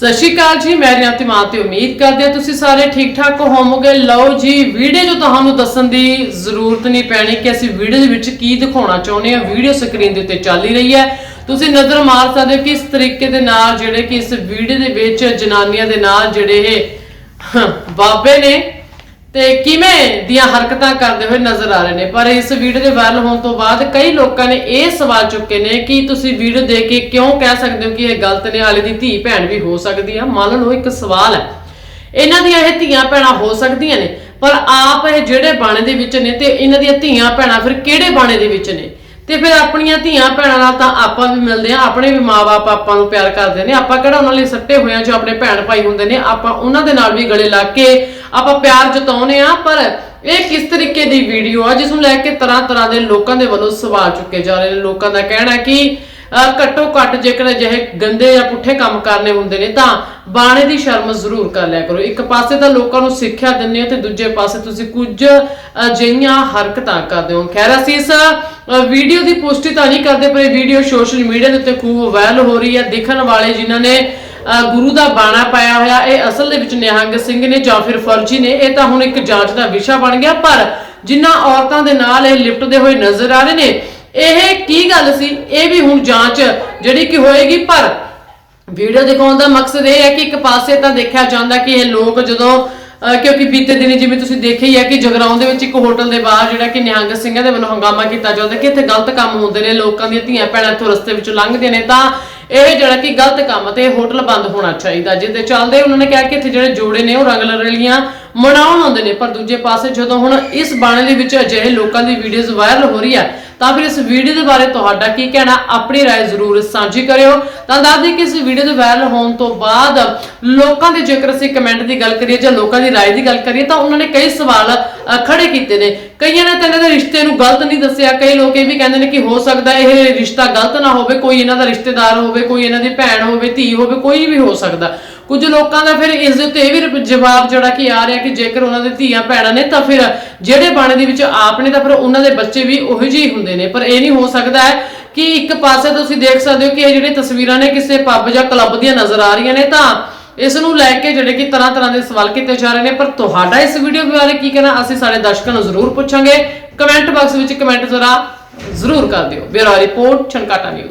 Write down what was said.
ਸਤਿ ਸ਼੍ਰੀ ਅਕਾਲ ਜੀ, ਮੈਂ ਰਿਆਤੀ ਮਾਂ ਤੇ ਉਮੀਦ ਕਰਦੇ ਹਾਂ ਤੁਸੀਂ ਸਾਰੇ ਠੀਕ ਠਾਕ ਹੋਵੋਗੇ। ਲਓ ਜੀ, ਵੀਡੀਓ ਜੋ ਤੁਹਾਨੂੰ ਦੱਸਣ ਦੀ ਜ਼ਰੂਰਤ ਨਹੀਂ ਪੈਣੀ ਕਿ ਅਸੀਂ ਵੀਡੀਓ ਦੇ ਵਿੱਚ ਕੀ ਦਿਖਾਉਣਾ ਚਾਹੁੰਦੇ ਹਾਂ। ਵੀਡੀਓ ਸਕਰੀਨ ਦੇ ਉੱਤੇ ਚੱਲ ਹੀ ਰਹੀ ਹੈ। ਤੁਸੀਂ ਨਜ਼ਰ ਮਾਰ ਸਕਦੇ ਹੋ ਕਿ ਇਸ ਤਰੀਕੇ ਦੇ ਨਾਲ ਜਿਹੜੇ ਕਿ ਇਸ ਵੀਡੀਓ ਦੇ ਵਿੱਚ ਜਨਾਨੀਆਂ ਦੇ ਨਾਲ ਜਿਹੜੇ ਇਹ ਬਾਬੇ ਨੇ ਤੇ ਕਿਵੇਂ ਦੀਆਂ ਹਰਕਤਾਂ ਕਰਦੇ ਹੋਏ ਨਜ਼ਰ ਆ ਰਹੇ ਨੇ? ਪਰ ਇਸ ਵੀਡੀਓ ਦੇ ਵਾਇਰਲ ਹੋਣ ਤੋਂ ਬਾਅਦ ਕਈ ਲੋਕਾਂ ਨੇ ਇਹ ਸਵਾਲ ਚੁੱਕੇ ਨੇ ਕਿ ਤੁਸੀਂ ਵੀਡੀਓ ਦੇਖ ਕੇ ਕਿਉਂ ਕਹਿ ਸਕਦੇ ਹੋ ਕਿ ਇਹ ਗਲਤ ਨੇ? ਹਾਲੇ ਦੀ ਧੀ ਭੈਣ ਵੀ ਹੋ ਸਕਦੀ ਆ। ਮੰਨ ਲਓ ਇੱਕ ਸਵਾਲ ਹੈ। ਇਹਨਾਂ ਦੀਆਂ ਇਹ ਧੀਆਂ ਭੈਣਾਂ ਹੋ ਸਕਦੀਆਂ ਨੇ, ਪਰ ਆਪ ਇਹ ਜਿਹੜੇ ਬਾਣੇ ਦੇ ਵਿੱਚ ਨੇ ਤੇ ਇਹਨਾਂ ਦੀਆਂ ਧੀਆਂ ਭੈਣਾਂ ਫਿਰ ਕਿਹੜੇ ਬਾਣੇ ਦੇ ਵਿੱਚ ਨੇ? ਤੇ ਫਿਰ ਆਪਣੀਆਂ ਧੀਆਂ ਭੈਣਾਂ ਨਾਲ ਤਾਂ ਆਪਾਂ ਵੀ ਮਿਲਦੇ ਆ ਆਪਣੇ ਵੀ ਮਾਪੇ ਆਪਾਂ ਨੂੰ ਪਿਆਰ ਕਰਦੇ ਨੇ। ਆਪਾਂ ਕਿਹੜਾ ਉਹਨਾਂ ਲਈ ਸੱਟੇ ਹੋਏ ਆ ਜੋ ਆਪਣੇ ਭੈਣ ਭਾਈ ਹੁੰਦੇ ਨੇ? ਆਪਾਂ ਉਹਨਾਂ ਦੇ ਨਾਲ ਵੀ ਗਲੇ ਲਾ ਕੇ ਆਪਾਂ ਪਿਆਰ ਜਤਾਉਨੇ ਆ, ਪਰ ਇਹ ਕਿਸ ਤਰੀਕੇ ਦੀ ਵੀਡੀਓ ਆ, ਜਿਸ ਨੂੰ ਲੈ ਕੇ ਤਰ੍ਹਾਂ ਤਰ੍ਹਾਂ ਦੇ ਲੋਕਾਂ ਦੇ ਵੱਲੋਂ ਸਵਾਲ ਚੁੱਕੇ ਜਾ ਰਹੇ ਨੇ। ਲੋਕਾਂ ਦਾ ਕਹਿਣਾ ਕਿ ਘੱਟੋ ਘੱਟ ਜੇਕਰ ਅਜਿਹੇ ਗੰਦੇ ਜਾਂ ਪੁੱਠੇ ਕੰਮ ਕਰਨੇ ਹੁੰਦੇ ਨੇ, ਤਾਂ ਬਾਣੇ ਦੀ ਸ਼ਰਮ ਜ਼ਰੂਰ ਕਰ ਲਿਆ ਕਰੋ। ਇੱਕ ਪਾਸੇ ਤਾਂ ਲੋਕਾਂ ਨੂੰ ਸਿੱਖਿਆ ਦਿੰਦੇ ਹੋ ਤੇ ਦੂਜੇ ਪਾਸੇ ਤੁਸੀਂ ਕੁਝ ਅਜਿਹੀਆਂ ਹਰਕਤਾਂ ਕਰਦੇ ਹੋ। ਖੈਰ, ਅਸੀਂ ਇਸ ਵੀਡੀਓ ਦੀ ਪੁਸ਼ਟੀ ਤਾਂ ਨਹੀਂ ਕਰਦੇ, ਪਰ ਇਹ ਵੀਡੀਓ ਸੋਸ਼ਲ ਮੀਡੀਆ ਦੇ ਉੱਤੇ ਖੂਬ ਵਾਇਰਲ ਹੋ ਰਹੀ ਹੈ। ਦੇਖਣ ਵਾਲੇ ਜਿਨ੍ਹਾਂ ਨੇ ਗੁਰੂ ਦਾ ਬਾਣਾ ਪਾਇਆ ਹੋਇਆ, ਇਹ ਅਸਲ ਦੇ ਵਿੱਚ ਨਿਹੰਗ ਸਿੰਘ ਨੇ ਜਾਂ ਫਿਰ ਫਰਜੀ ਨੇ, ਇਹ ਤਾਂ ਹੁਣ ਇੱਕ ਜਾਂਚ ਦਾ ਵਿਸ਼ਾ ਬਣ ਗਿਆ, ਪਰ ਜਿਨ੍ਹਾਂ ਔਰਤਾਂ ਦੇ ਨਾਲ ਇਹ ਲਿਪਟਦੇ ਹੋਏ ਨਜ਼ਰ ਆ ਰਹੇ ਨੇ, ਇਹ ਕੀ ਗੱਲ ਸੀ? ਇਹ ਵੀ ਹੁਣ ਜਾਂਚ ਜਿਹੜੀ ਕਿ ਹੋਏਗੀ, ਪਰ ਵੀਡੀਓ ਦਿਖਾਉਣ ਦਾ ਮਕਸਦ ਇਹ ਹੈ ਕਿ ਇੱਕ ਪਾਸੇ ਤਾਂ ਦੇਖਿਆ ਜਾਂਦਾ ਕਿ ਇਹ ਲੋਕ ਜਦੋਂ ਅਹ ਕਿਉਂਕਿ ਬੀਤੇ ਦਿਨੀ ਜਿਵੇਂ ਤੁਸੀਂ ਦੇਖਿਆ ਹੀ ਹੈ ਕਿ ਜਗਰਾਉਂ ਦੇ ਵਿੱਚ ਇੱਕ ਹੋਟਲ ਦੇ ਬਾਹਰ ਜਿਹੜਾ ਕਿ ਨਿਹੰਗ ਸਿੰਘਾਂ ਦੇ ਵੱਲੋਂ ਹੰਗਾਮਾ ਕੀਤਾ ਜਾਂਦਾ ਕਿ ਇੱਥੇ ਗਲਤ ਕੰਮ ਹੁੰਦੇ ਨੇ, ਲੋਕਾਂ ਦੀਆਂ ਧੀਆਂ ਭੈਣਾਂ ਇੱਥੋਂ ਰਸਤੇ ਵਿੱਚੋਂ ਲੰਘਦੇ ਨੇ, ਤਾਂ ਇਹ ਜਿਹੜਾ ਕਿ ਗਲਤ ਕੰਮ ਤੇ ਹੋਟਲ ਬੰਦ ਹੋਣਾ ਚਾਹੀਦਾ, ਜਿਹਦੇ ਚੱਲਦੇ ਉਹਨਾਂ ਨੇ ਕਿਹਾ ਕਿ ਇੱਥੇ ਜਿਹੜੇ ਜੋੜੇ ਨੇ ਉਹ ਰੰਗ ਲੜਲੀਆਂ ਮਨਾਉਣ ਆਉਂਦੇ ਨੇ, ਪਰ ਦੂਜੇ ਪਾਸੇ ਜਦੋਂ ਹੁਣ ਇਸ ਬਾਣੇ ਦੇ ਵਿੱਚ ਅਜਿਹੇ ਲੋਕਾਂ ਦੀ ਵੀਡੀਓਜ਼ ਵਾਇਰਲ ਹੋ ਰਹੀ ਹੈ ਤਾਂ ਫਿਰ ਇਸ ਵੀਡੀਓ ਦੇ ਬਾਰੇ ਤੁਹਾਡਾ ਕੀ ਕਹਿਣਾ ਆਪਣੀ رائے ਜ਼ਰੂਰ ਸਾਂਝੀ ਕਰਿਓ ਤਾਂ ਦੱਸ ਦਈਏ ਕਿ ਇਸ ਵੀਡੀਓ ਦੇ ਵਾਇਰਲ ਹੋਣ ਤੋਂ ਬਾਅਦ ਲੋਕਾਂ ਦੇ ਜੇਕਰ ਅਸੀਂ ਕਮੈਂਟ ਦੀ ਗੱਲ ਕਰੀਏ ਜਾਂ ਲੋਕਾਂ ਦੀ رائے ਦੀ ਗੱਲ ਕਰੀਏ ਤਾਂ ਉਹਨਾਂ ਨੇ ਕਈ ਸਵਾਲ ਅ, ਖੜੇ ਕੀਤੇ ਨੇ ਕਈਆਂ ਨੇ ਤਾਂ ਇਹਨਾਂ ਦੇ ਰਿਸ਼ਤੇ ਨੂੰ ਗਲਤ ਨਹੀਂ ਦੱਸਿਆ ਕਈ ਲੋਕ ਇਹ ਵੀ ਕਹਿੰਦੇ ਨੇ ਕਿ ਹੋ ਸਕਦਾ ਇਹ ਰਿਸ਼ਤਾ ਗਲਤ ਨਾ ਹੋਵੇ ਕੋਈ ਇਹਨਾਂ ਦਾ ਰਿਸ਼ਤੇਦਾਰ ਹੋਵੇ ਕੋਈ ਇਹਨਾਂ ਦੀ ਭੈਣ ਹੋਵੇ ਧੀ ਹੋਵੇ ਕੋਈ ਵੀ ਹੋ ਸਕਦਾ ਕੁਝ ਲੋਕਾਂ ਦਾ ਫਿਰ ਇਸ ਦੇ ਉੱਤੇ ਇਹ ਵੀ ਜਵਾਬ ਜਿਹੜਾ ਕਿ ਆ ਰਿਹਾ ਕਿ ਜੇਕਰ ਉਹਨਾਂ ਦੇ ਧੀਆਂ ਭੈਣਾਂ ਨੇ ਤਾਂ ਫਿਰ ਜਿਹੜੇ ਬਾਣੇ ਦੇ ਵਿੱਚ ਆਪ ਨੇ ਤਾਂ ਫਿਰ ਉਹਨਾਂ ਦੇ ਬੱਚੇ ਵੀ ਉਹੋ ਜਿਹੇ ਹੁੰਦੇ ਨੇ। ਪਰ ਇਹ ਨਹੀਂ ਹੋ ਸਕਦਾ ਹੈ ਕਿ ਇੱਕ ਪਾਸੇ ਤੁਸੀਂ ਦੇਖ ਸਕਦੇ ਹੋ ਕਿ ਇਹ ਜਿਹੜੀਆਂ ਤਸਵੀਰਾਂ ਨੇ ਕਿਸੇ ਪੱਬ ਜਾਂ ਕਲੱਬ ਦੀਆਂ ਨਜ਼ਰ ਆ ਰਹੀਆਂ ਨੇ ਤਾਂ ਇਸ ਨੂੰ ਲੈ ਕੇ ਜਿਹੜੇ ਕਿ ਤਰ੍ਹਾਂ ਤਰ੍ਹਾਂ ਦੇ ਸਵਾਲ ਕੀਤੇ ਜਾ ਰਹੇ ਨੇ। ਪਰ ਤੁਹਾਡਾ ਇਸ ਵੀਡੀਓ ਬਾਰੇ ਕੀ ਕਹਿਣਾ? ਅਸੀਂ ਸਾਡੇ ਦਰਸ਼ਕਾਂ ਨੂੰ ਜ਼ਰੂਰ ਪੁੱਛਾਂਗੇ। ਕਮੈਂਟ ਬਾਕਸ ਵਿੱਚ ਕਮੈਂਟ ਜ਼ਰਾ ਜ਼ਰੂਰ ਕਰ ਦਿਓ। ਬਿਊਰੋ ਰਿਪੋਰਟ ਛਨਕਾਟਾ ਨਿਊਜ਼।